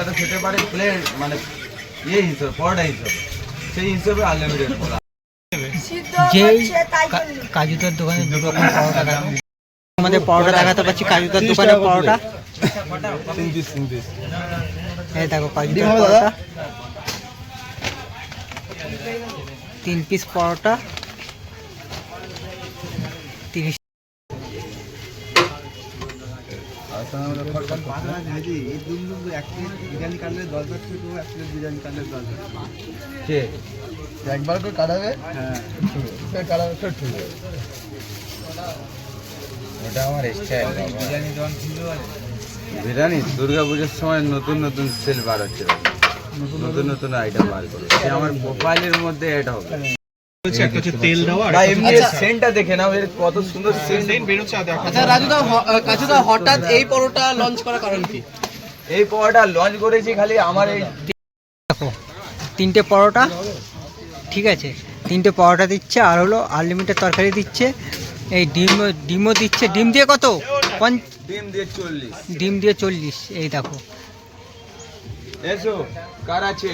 এটা খেতে পারে প্লেট মানে ইয়ে হিসেবে পরোটা হিসেবে। সেই হিসেবে আনলিমিটেড করা যেই কা- কাজুদার দোকানে দু রকম পরোটা দেখো আমাদের পরোটা দেখাতে পাচ্ছি কাজুদার দোকানে পরোটা। তিন পিস তিন পিস এই দেখো কাজুদার পরোটা। তিন পিস পরোটা। তিরিশ কে? একবার করে কাটাবে? হ্যাঁ। কাটাবে সে ঠিক ওটা আমার স্টাইল বিরিয়ানি দুর্গা পুজোর সময় নতুন নতুন সেল বার হচ্ছে। নতুন নতুন আইটেম বার করে আমার প্রোফাইলের মধ্যে এটা হবে। তেল দেওয়া ভাই এমনি সেন্টটা দেখে নাও এর কত সুন্দর সেন্ট। আচ্ছা কাজুদা হঠাৎ এই পরোটা লঞ্চ করার কারণ কি? এই পরোটা লঞ্চ করেছি খালি আমার এই দেখো তিনটে পরোটা ঠিক আছে তিনটে পরোটা দিচ্ছে আর হলো আনলিমিটেড তরকারি দিচ্ছে এই ডিম ডিমও দিচ্ছে ডিম দিয়ে কত? ডিম দিয়ে চল্লিশ। ডিম দিয়ে চল্লিশ এই দেখো। এসো কার আছে?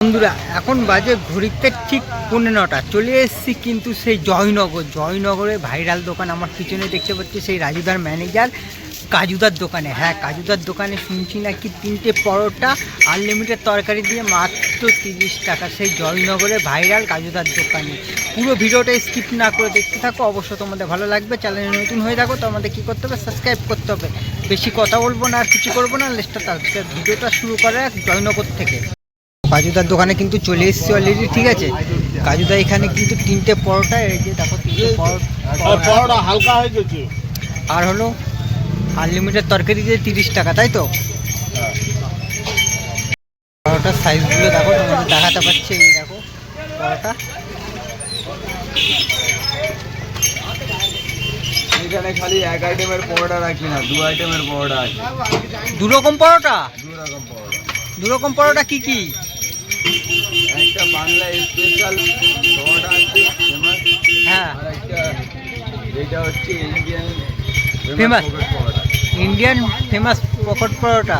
বন্ধুরা, এখন বাজে ঘড়িতে ঠিক পনেরো নটা। চলে এসেছি কিন্তু সেই জয়নগর। জয়নগরে ভাইরাল দোকান আমার পিছনে দেখতে পাচ্ছি সেই রাজুদার ম্যানেজার কাজুদার দোকানে। হ্যাঁ কাজুদার দোকানে শুনছি নাকি তিনটে পরোটা আনলিমিটেড তরকারি দিয়ে মাত্র তিরিশ টাকা। সেই জয়নগরে ভাইরাল কাজুদার দোকানে। পুরো ভিডিওটা স্কিপ না করে দেখতে থাকো। অবশ্য তোমাদের ভালো লাগবে। চ্যানেলে নতুন হয়ে থাকো তো আমাদের কী করতে হবে? সাবস্ক্রাইব করতে হবে। বেশি কথা বলব না আর কিছু করব না। লেস্টটা ভিডিওটা শুরু করে জয়নগর থেকে। কাজুদার দোকানে কিন্তু চলে এসেছি অলরেডি ঠিক আছে? কাজুদা এখানে কিন্তু তিনটে পরোটা এই যে দেখো তিনটে পরোটা পরোটা হালকা হয়ে গেছে। আর হলো আনলিমিটেড তরকারি দিয়ে তিরিশ টাকা তাই তো? পরোটার সাইজগুলো দেখো তোমাদের দেখাতে পারছি এই দেখো পরোটা। এখানে খালি এক আইটেমের পরোটা রাখি না দু আইটেমের পরোটা আছে। দু রকম পরোটা? দু রকম পরোটা। দু রকম পরোটা কি কি? একটা বাংলা স্পেশাল পরোটা আছে ফেমাস হ্যাঁ। আর একটা যেটা হচ্ছে Indian? Paratha. Indian famous pocket paratha.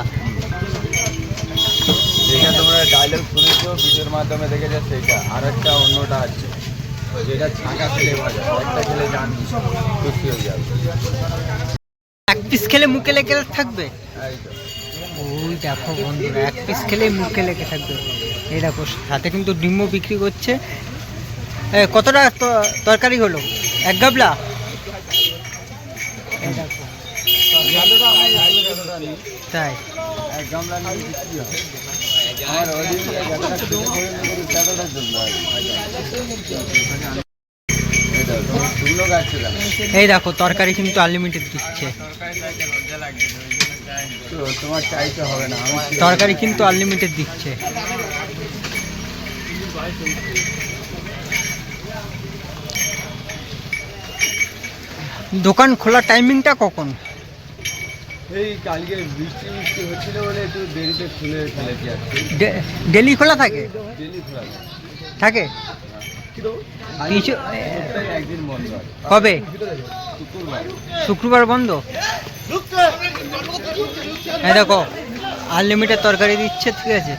যেটা তোমরা ডায়লগ শুনেছো ভিডিওর মাধ্যমে দেখেছ সেটা। আর একটা অন্যটা আছে যেটা ছাঁকা খেলে ভাজা একটা খেলে জান খুশি হয়ে যাবে। এক পিস খেলে মুখে লেগে থাকবে? ওই দেখো বন্ধুরা এক পিস খেলে মুখে লেগে থাকবে। এই দেখো, সাথে কিন্তু ডিমও বিক্রি করছে কতটা তরকারি হলো এক গাবলা। তাই? এই দেখো, তরকারি কিন্তু আনলিমিটেড দিচ্ছে তো তোমার চাইতে হবে না তরকারি কিন্তু আনলিমিটেড দিচ্ছে। দোকান খোলার টাইমিংটা কখন? এই কালকে বৃষ্টি বৃষ্টি হচ্ছিল বলে একটু দেরিতে খুলে ফেলেছি ডেলি খোলা থাকে? ডেলি খোলা থাকে। কবে? শুক্রবার বন্ধ? হ্যাঁ দেখো আনলিমিটেড তরকারি দিচ্ছে, ঠিক আছে।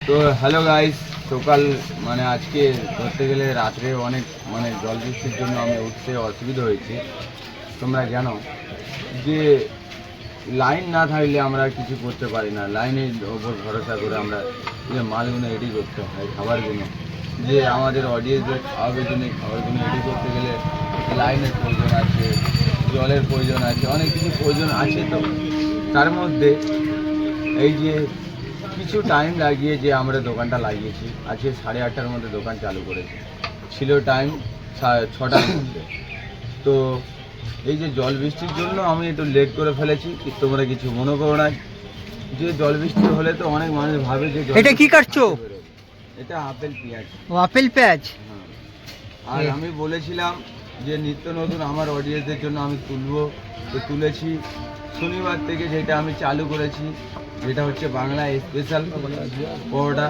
তো হ্যালো গাইস সকাল মানে আজকে ধরতে গেলে রাত্রে অনেক মানে জল বৃষ্টির জন্য আমি উঠতে অসুবিধা হয়েছে। তোমরা জানো যে লাইন না থাকলে আমরা কিছু করতে পারি না। লাইনের ওপর ভরসা করে আমরা যে মালগুলো রেডি করতে হয়, খাবারগুলো। যে আমাদের অডিয়েন্সদের খাওয়াবের জন্য খাবারগুলো রেডি করতে গেলে লাইনের প্রয়োজন আছে, জলের প্রয়োজন আছে, অনেক কিছু প্রয়োজন আছে তো। তার মধ্যে এই যে কিছু টাইম লাগিয়ে যে আমরা দোকানটা লাগিয়েছি, আজকে সাড়ে আটটার মধ্যে দোকান চালু করেছি। ছিল টাইম ছটার মধ্যে। তো এই যে জল বৃষ্টির জন্য আমি একটু লেট করে ফেলেছি তোমরা কিছু মনে করো না। যে জল বৃষ্টি হলে তো অনেক মানুষ ভাবে যে এটা কি কাটছো? এটা আপেল পেঁয়াজ। ও আপেল পেঁয়াজ? হ্যাঁ। আর আমি বলেছিলাম যে নিত্য নতুন আমার অডিয়েন্সদের জন্য আমি তুলবো। তো তুলেছি। শনিবার থেকে যেটা আমি চালু করেছি যেটা হচ্ছে বাংলা স্পেশাল পরোটা।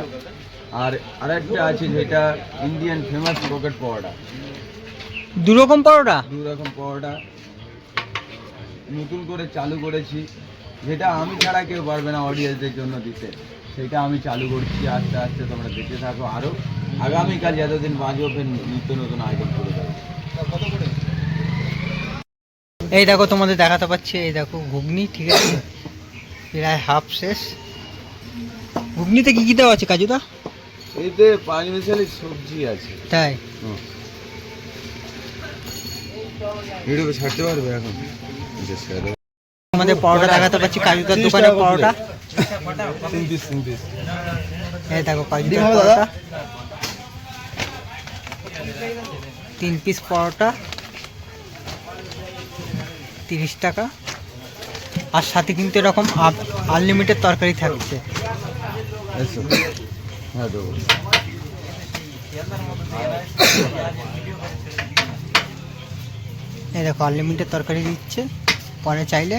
আর আরেকটা আছে যেটা ইন্ডিয়ান ফেমাস পকেট পরোটা। দু রকম পরোটা? দু রকম পরোটা। নতুন করে চালু করেছি। যেটা আমি ছাড়া কেউ পারবে না অডিয়েন্সদের জন্য দিতে। সেটা আমি চালু করছি আস্তে আস্তে তোমরা দেখতে থাকো আরও আগামীকাল যতদিন বাঁচবো ফের নিত্য নতুন আইটেম করে দেবো এই দেখো তোমাদের দেখাতে পাচ্ছি এই দেখো ঘুগনি ঠিক আছে? প্রায় হাফ শেষ। ঘুগনিতে কি কি দেওয়া আছে কাজুদা? এতে পাঁচ মিশালি সবজি আছে। তাই? ভিডিও ছাড়তে পারবে এখন? আমাদের পরোটা দেখাতে পাচ্ছি কাজুদার দোকানে পরোটা। এই দেখো কাজুদার? পরোটা। তিন পিস পরোটা। তিরিশ টাকা। আর সাথে কিন্তু এরকম আনলিমিটেড তরকারি থাকছে। হ্যাঁ এই দেখো আনলিমিটেড তরকারি দিচ্ছে। পরে চাইলে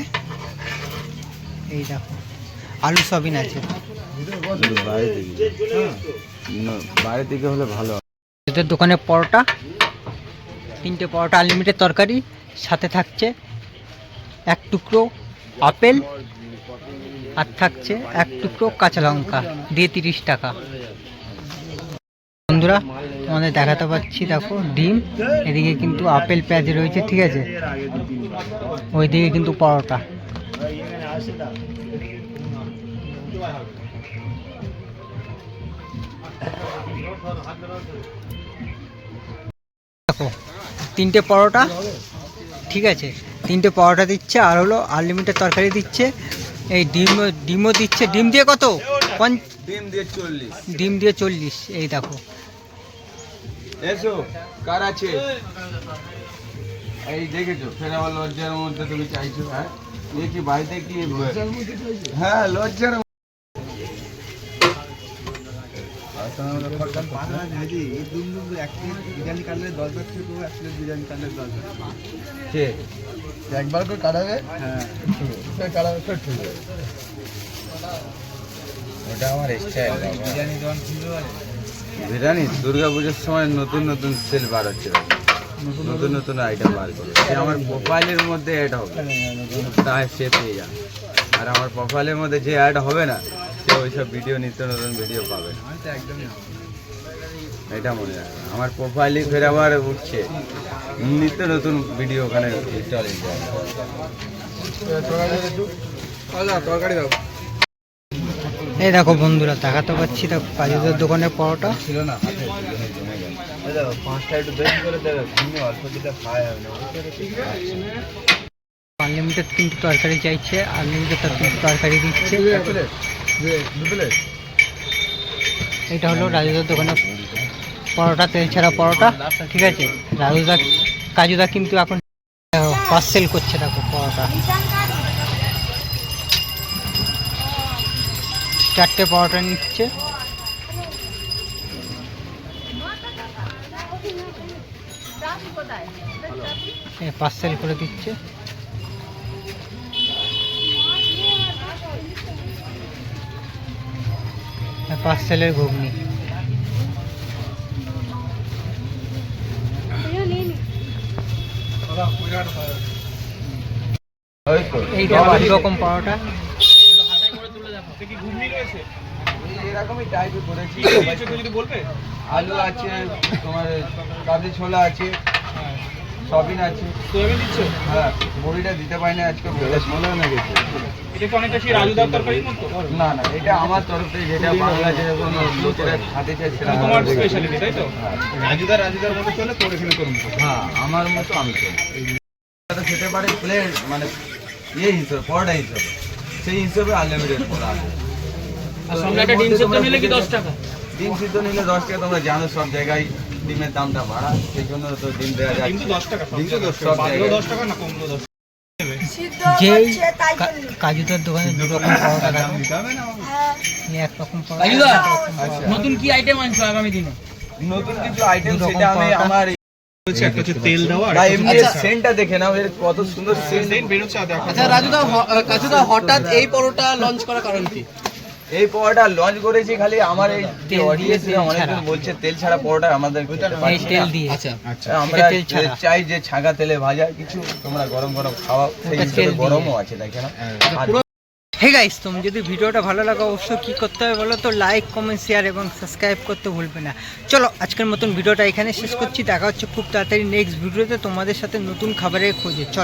এই দেখো আলু সবিন আছে। বাইরে থেকে হলে ভালো। এদের দোকানে পরোটা তিনটে পরোটা আনলিমিটেড তরকারি সাথে থাকছে এক টুকরো আপেল আর থাকছে এক টুকরো কাঁচা লঙ্কা দিয়ে তিরিশ টাকা। বন্ধুরা তোমাদের দেখাতে পাচ্ছি দেখো ডিম এদিকে কিন্তু আপেল পেঁয়াজ রয়েছে ঠিক আছে? ওইদিকে কিন্তু পরোটা। দেখো তিনটে পরোটা ঠিক আছে? তিনটে পরোটা দিচ্ছে আর হলো আনলিমিটেড তরকারি দিচ্ছে। এই ডিম ডিমও দিচ্ছে। ডিম দিয়ে কত? ডিম দিয়ে চল্লিশ। ডিম দিয়ে চল্লিশ এই দেখো। এসো কার আছে? এই দেখেছ ফের আবার লজ্জার মধ্যে তুমি চাইছো হ্যাঁ? এ কি বাড়িতে কি? হ্যাঁ লজ্জার কে? একবার করে কাটাবে? হ্যাঁ। কাটাবে ওটা আমার স্টাইল বিরিয়ানি, দুর্গা পুজোর সময় নতুন নতুন সেল বার হচ্ছে নতুন নতুন আইটেম বার করে। আমার প্রোফাইলের মধ্যে অ্যাড হবে। তাই সে পেয়ে যাবে। আর আমার প্রোফাইলের মধ্যে যে অ্যাড হবে না, সে ওইসব ভিডিও নিত্য নতুন ভিডিও পাবে। এটা মনে রাখবে। আমার প্রোফাইলে ফের আবার উঠছে। নিত্য নতুন ভিডিও ওখানে ইনস্টল তরকারি দাও। এই দেখো বন্ধুরা দেখাতে পাচ্ছি দেখো কাজুদের দোকানে পরোটা। ছিল না আনলিমিটেড কিন্তু তরকারি চাইছে আনলিমিটেড তরকারি দিচ্ছে। এটা হলো রাজুদার দোকানে পরোটা তেল ছাড়া পরোটা ঠিক আছে? রাজুদা কাজুদা কিন্তু এখন পার্সেল করছে দেখো পরোটা। চারটে পরোটা নিচ্ছে। পার্সেল করে দিচ্ছে। পার্সেলের ঘুগনি। এইটা রকম পরোটা এরকমই টাইপে করেছি। আলু আছে তোমার কাবলি ছোলা আছে সবিন আছে। সোয়াবিন দিচ্ছ? হ্যাঁ বড়িটা দিতে পারি না আজকে বলে ছোলা না গেছে এটা কি অনেকটা সেই রাজুদার তরকারির মতো? না না এটা আমার তরফ থেকে যেটা বাংলা যেরকম লোকেরা খেতে মানে তোমার স্পেশালিটি তাই তো? রাজুদার রাজুদার মতো চলে তোর এখানে করুন হ্যাঁ আমার মতো আমি চলি। এটা খেতে পারে প্লেট মানে ইয়ে হিসেবে পরোটা হিসেবে। সেই হিসেবে আনলিমিটেড করা আছে। আর সঙ্গে একটা ডিম সেদ্ধ নিলে কি টাকা? ডিম সিদ্ধ নিলে দশ টাকা তোমরা জানো সব জায়গায় ডিমের দামটা বাড়া সেই জন্য তো ডিম দেওয়া তো টাকা তো। টাকা। না যেই কাজুদার দোকানে দু রকম এক রকম আচ্ছা। নতুন কি আইটেম আনছো আগামী দিনে? নতুন কিছু আইটেম সেটা আমি আমার তেল দেওয়া সেন্টটা দেখে নাও এর কত সুন্দর সেন্ট বেরোচ্ছে আর আচ্ছা রাজুদা কাজুদা হঠাৎ এই পরোটা লঞ্চ করার কারণ কি? এই পরোটা লঞ্চ করেছি খালি আমার এই অনেকজন বলছে তেল ছাড়া পরোটা আমাদের তেল দিয়ে। আচ্ছা আমরা ছাড়া। চাই যে ছাঁকা তেলে ভাজা কিছু তোমরা গরম গরম খাওয়া সেই হিসেবে গরমও আছে দেখে না হে গাইস তুমি যদি ভিডিওটা ভালো লাগে অবশ্যই কী করতে হবে বলো তো? লাইক কমেন্ট শেয়ার এবং সাবস্ক্রাইব করতে ভুলবে না। চলো আজকের মতন ভিডিওটা এখানে শেষ করছি। দেখা হচ্ছে খুব তাড়াতাড়ি নেক্সট ভিডিওতে তোমাদের সাথে নতুন খাবারের খোঁজে। চলো।